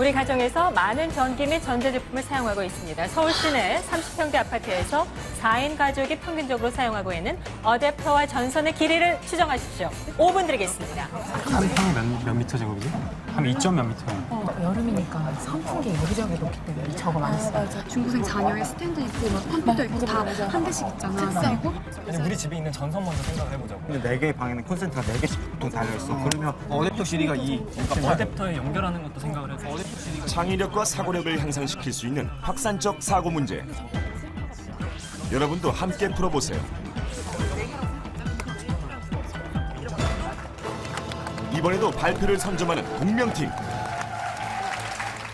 우리 가정에서 많은 전기 및 전자제품을 사용하고 있습니다. 서울 시내 30평대 아파트에서 4인 가족이 평균적으로 사용하고 있는 어댑터와 전선의 길이를 추정하십시오. 5분 드리겠습니다. 한평 몇, 몇 미터 제곱이지? 한 2점 몇 미터. 어, 여름이니까 선풍기 여기저기 놓기 때문에 저거 많이 써요. 중고생 자녀의 스탠드 있고 막 컴퓨터 있고 다 한 대씩 있잖아. 그리고 우리 집에 있는 전선 먼저 생각을 해보자고. 근데 네 개의 방에는 콘센트가 네 개씩 보통 달려 있어. 그러면 어댑터 길이가 이 그러니까 어댑터에 연결하는 것도 생각을 해서 어댑터 시리가 창의력과 사고력을 향상시킬 수 있는 확산적 사고 문제. 여러분도 함께 풀어보세요. 이번에도 발표를 선점하는 공명팀.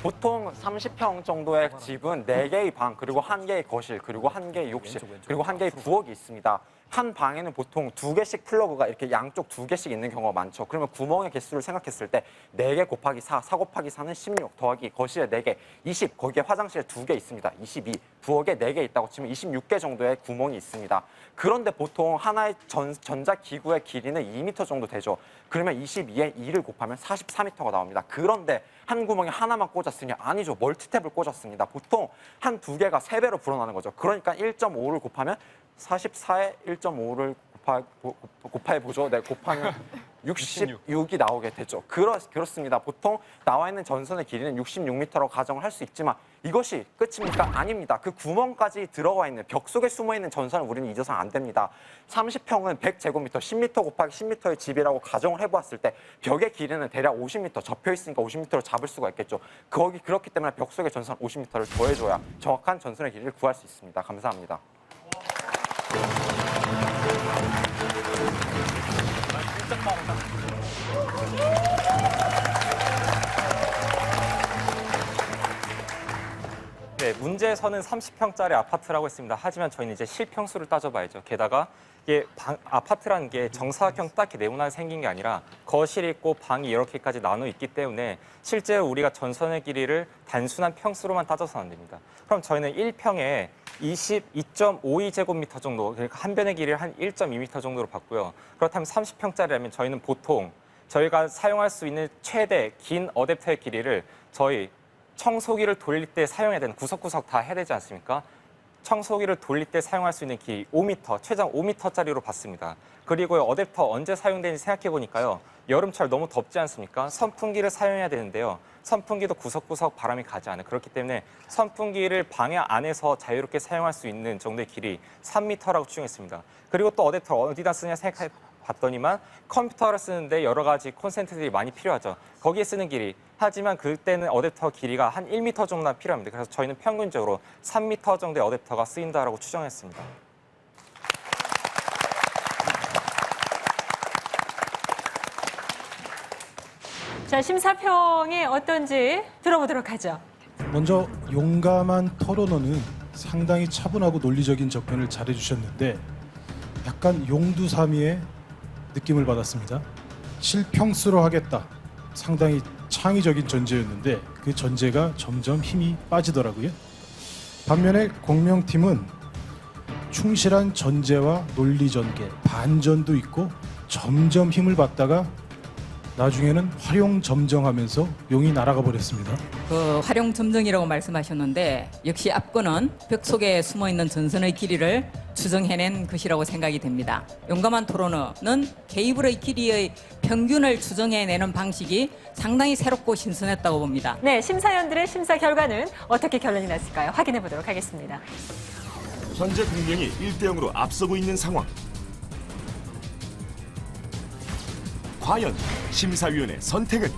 보통 30평 정도의 집은 4개의 방, 그리고 1개의 거실, 그리고 1개의 욕실, 그리고 1개의 부엌이 있습니다. 한 방에는 보통 두 개씩 플러그가 이렇게 양쪽 두 개씩 있는 경우가 많죠. 그러면 구멍의 개수를 생각했을 때 4개 곱하기 4, 4 곱하기 4는 16 더하기 거실에 4개, 20, 거기에 화장실에 2개 있습니다. 22, 부엌에 4개 있다고 치면 26개 정도의 구멍이 있습니다. 그런데 보통 하나의 전, 전자기구의 길이는 2m 정도 되죠. 그러면 22에 2를 곱하면 44m가 나옵니다. 그런데 한 구멍에 하나만 꽂았으니 아니죠. 멀티탭을 꽂았습니다. 보통 한 두 개가 세 배로 불어나는 거죠. 그러니까 1.5를 곱하면 44에 1.5를 곱하, 고- 곱해 보죠. 네, 곱하면 66 이 나오게 되죠. 그렇, 그렇습니다. 보통 나와 있는 전선의 길이는 66m라고 가정을 할 수 있지만 이것이 끝입니까? 아닙니다. 그 구멍까지 들어가 있는 벽 속에 숨어 있는 전선을 우리는 잊어서는 안 됩니다. 30평은 100제곱미터, 10m 곱하기 10m의 집이라고 가정을 해보았을 때 벽의 길이는 대략 50m 접혀 있으니까 50m로 잡을 수가 있겠죠. 거기 그렇기 때문에 벽 속의 전선 50m를 더해줘야 정확한 전선의 길이를 구할 수 있습니다. 감사합니다. 네, 문제에서는 30평짜리 아파트라고 했습니다. 하지만 저희는 이제 실평수를 따져봐야죠. 게다가 이게 방- 아파트라는 게 정사각형 딱히 네모나게 생긴 게 아니라 거실이 있고 방이 이렇게까지 나눠 있기 때문에 실제로 우리가 전선의 길이를 단순한 평수로만 따져서는 안 됩니다. 그럼 저희는 1평에 22.52제곱미터 정도, 그러니까 한 변의 길이를 한 1.2m 정도로 봤고요. 그렇다면 30평짜리라면 저희는 보통 저희가 사용할 수 있는 최대 긴 어댑터의 길이를 저희 청소기를 돌릴 때 사용해야 되는 구석구석 다 해야 되지 않습니까? 청소기를 돌릴 때 사용할 수 있는 길이 5m, 최장 5m짜리로 봤습니다. 그리고 어댑터 언제 사용되는지 생각해 보니까요. 여름철 너무 덥지 않습니까? 선풍기를 사용해야 되는데요. 선풍기도 구석구석 바람이 가지 않아요. 그렇기 때문에 선풍기를 방해 안에서 자유롭게 사용할 수 있는 정도의 길이 3m라고 추정했습니다. 그리고 또 어댑터 어디다 쓰냐 생각해 봤더니만 컴퓨터를 쓰는데 여러 가지 콘센트들이 많이 필요하죠. 거기에 쓰는 길이. 하지만 그때는 어댑터 길이가 한 1m 정도나 필요합니다. 그래서 저희는 평균적으로 3m 정도의 어댑터가 쓰인다라고 추정했습니다. 자, 심사평이 어떤지 들어보도록 하죠. 먼저 용감한 토론어는 상당히 차분하고 논리적인 접근을 잘해주셨는데 약간 용두사미의 느낌을 받았습니다. 실평수로 하겠다. 상당히 창의적인 전제였는데 그 전제가 점점 힘이 빠지더라고요. 반면에 공명팀은 충실한 전제와 논리 전개, 반전도 있고 점점 힘을 받다가 나중에는 활용 점정하면서 용이 날아가 버렸습니다. 그 활용 점정이라고 말씀하셨는데 역시 앞건은 벽 속에 숨어 있는 전선의 길이를 추정해낸 것이라고 생각이 됩니다. 용감한 토론어는 케이블의 길이의 평균을 추정해내는 방식이 상당히 새롭고 신선했다고 봅니다. 네, 심사위원들의 심사 결과는 어떻게 결론이 났을까요? 확인해 보도록 하겠습니다. 현재 공명이 1대 0으로 앞서고 있는 상황. 과연 심사위원의 선택은